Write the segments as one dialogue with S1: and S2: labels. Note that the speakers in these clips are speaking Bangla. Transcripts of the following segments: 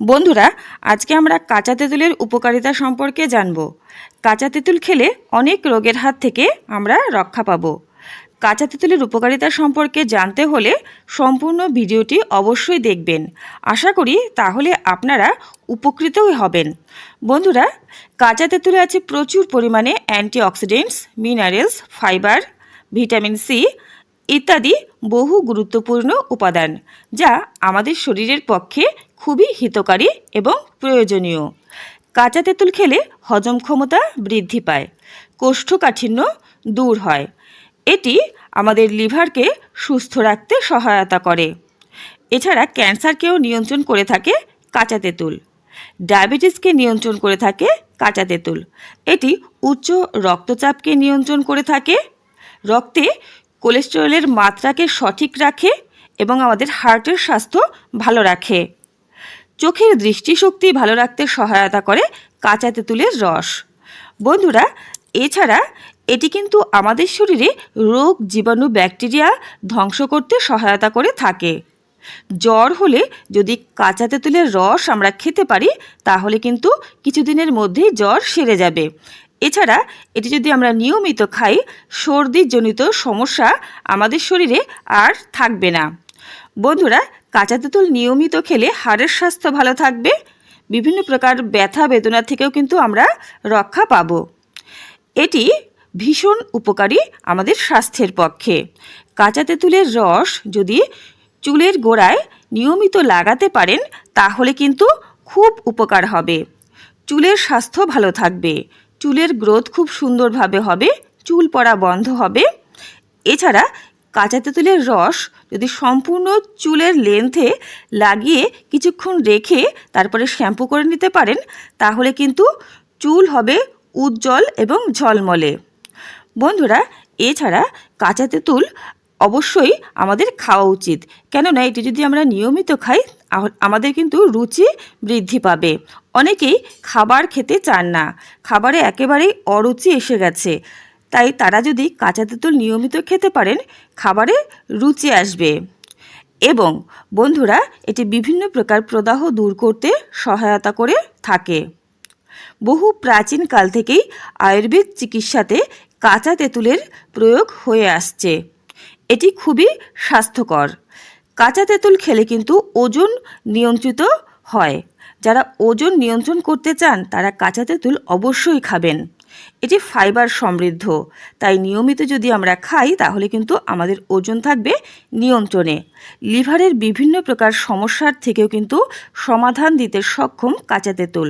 S1: বন্ধুরা, আজকে আমরা কাঁচা তেঁতুলের উপকারিতা সম্পর্কে জানব। কাঁচা তেঁতুল খেলে অনেক রোগের হাত থেকে আমরা রক্ষা পাব। কাঁচা তেঁতুলের উপকারিতা সম্পর্কে জানতে হলে সম্পূর্ণ ভিডিওটি অবশ্যই দেখবেন। আশা করি তাহলে আপনারা উপকৃতই হবেন। বন্ধুরা, কাঁচা তেঁতুলে আছে প্রচুর পরিমাণে antioxidants, minerals, fibre, vitamin C ইত্যাদি বহু গুরুত্বপূর্ণ উপাদান, যা আমাদের শরীরের পক্ষে খুবই হিতকারী এবং প্রয়োজনীয়। কাঁচা তেঁতুল খেলে হজম ক্ষমতা বৃদ্ধি পায়, কোষ্ঠকাঠিন্য দূর হয়। এটি আমাদের লিভারকে সুস্থ রাখতে সহায়তা করে। এছাড়া ক্যান্সারকেও নিয়ন্ত্রণ করে থাকে কাঁচা তেঁতুল। ডায়াবেটিসকে নিয়ন্ত্রণ করে থাকে কাঁচা তেঁতুল। এটি উচ্চ রক্তচাপকে নিয়ন্ত্রণ করে থাকে। রক্তে কোলেস্টেরলের মাত্রাকে সঠিক রাখে এবং আমাদের হার্টের স্বাস্থ্য ভালো রাখে। চোখের দৃষ্টিশক্তি ভালো রাখতে সহায়তা করে কাঁচা তেঁতুলের রস। বন্ধুরা, এছাড়া এটি কিন্তু আমাদের শরীরে রোগ, জীবাণু, ব্যাকটেরিয়া ধ্বংস করতে সহায়তা করে থাকে। জ্বর হলে যদি কাঁচা তেঁতুলের রস আমরা খেতে পারি, তাহলে কিন্তু কিছুদিনের মধ্যেই জ্বর সেরে যাবে। এছাড়া এটি যদি আমরা নিয়মিত খাই, সর্দিজনিত সমস্যা আমাদের শরীরে আর থাকবে না। বন্ধুরা, কাঁচা তেঁতুল নিয়মিত খেলে হাড়ের স্বাস্থ্য ভালো থাকবে। বিভিন্ন প্রকার ব্যথা বেদনা থেকেও কিন্তু আমরা রক্ষা পাব। এটি ভীষণ উপকারী আমাদের স্বাস্থ্যের পক্ষে। কাঁচা তেঁতুলের রস যদি চুলের গোড়ায় নিয়মিত লাগাতে পারেন, তাহলে কিন্তু খুব উপকার হবে। চুলের স্বাস্থ্য ভালো থাকবে। চুলের গ্রোথ খুব সুন্দরভাবে হবে, চুল পড়া বন্ধ হবে। এছাড়া কাঁচা তেঁতুলের রস যদি সম্পূর্ণ চুলের লেন্থে লাগিয়ে কিছুক্ষণ রেখে তারপরে শ্যাম্পু করে নিতে পারেন, তাহলে কিন্তু চুল হবে উজ্জ্বল এবং ঝলমলে। বন্ধুরা, এছাড়া কাঁচা তেঁতুল অবশ্যই আমাদের খাওয়া উচিত। কেননা এটি যদি আমরা নিয়মিত খাই আমাদের কিন্তু রুচি বৃদ্ধি পাবে। অনেকেই খাবার খেতে চান না। খাবারে একেবারেই অরুচি এসে গেছে। তাই তারা যদি কাঁচা তেঁতুল নিয়মিত খেতে পারেন, খাবারে রুচি আসবে। এবং বন্ধুরা, এটি বিভিন্ন প্রকার প্রদাহ দূর করতে সহায়তা করে থাকে। বহু প্রাচীন কাল থেকেই আয়ুর্বেদ চিকিৎসাতে কাঁচা তেঁতুলের প্রয়োগ হয়ে আসছে। এটি খুবই স্বাস্থ্যকর। কাঁচা তেঁতুল খেলে কিন্তু ওজন নিয়ন্ত্রিত হয়। যারা ওজন নিয়ন্ত্রণ করতে চান, তারা কাঁচা তেঁতুল অবশ্যই খাবেন। এটি ফাইবার সমৃদ্ধ। তাই নিয়মিত যদি আমরা খাই, তাহলে কিন্তু আমাদের ওজন থাকবে নিয়ন্ত্রণে। লিভারের বিভিন্ন প্রকার সমস্যার থেকেও কিন্তু সমাধান দিতে সক্ষম কাঁচা তেঁতুল।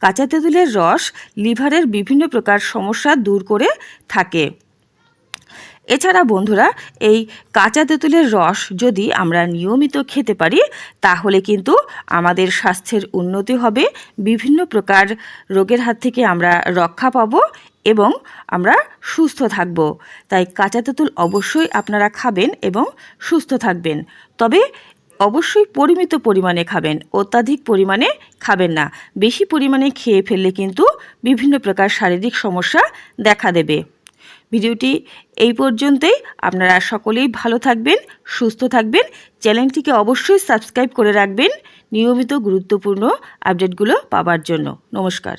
S1: কাঁচা তেঁতুলের রস লিভারের বিভিন্ন প্রকার সমস্যা দূর করে থাকে। এছাড়া বন্ধুরা, এই কাঁচা তেঁতুলের রস যদি আমরা নিয়মিত খেতে পারি, তাহলে কিন্তু আমাদের স্বাস্থ্যের উন্নতি হবে। বিভিন্ন প্রকার রোগের হাত থেকে আমরা রক্ষা পাব এবং আমরা সুস্থ থাকব। তাই কাঁচা তেঁতুল অবশ্যই আপনারা খাবেন এবং সুস্থ থাকবেন। তবে অবশ্যই পরিমিত পরিমাণে খাবেন, অত্যাধিক পরিমাণে খাবেন না। বেশি পরিমাণে খেয়ে ফেললে কিন্তু বিভিন্ন প্রকার শারীরিক সমস্যা দেখা দেবে। ভিডিওটি এই পর্যন্তই। আপনারা সকলেই ভালো থাকবেন, সুস্থ থাকবেন। চ্যানেলটিকে অবশ্যই সাবস্ক্রাইব করে রাখবেন। নিয়মিত গুরুত্বপূর্ণ আপডেটগুলো পাবার জন্য। নমস্কার।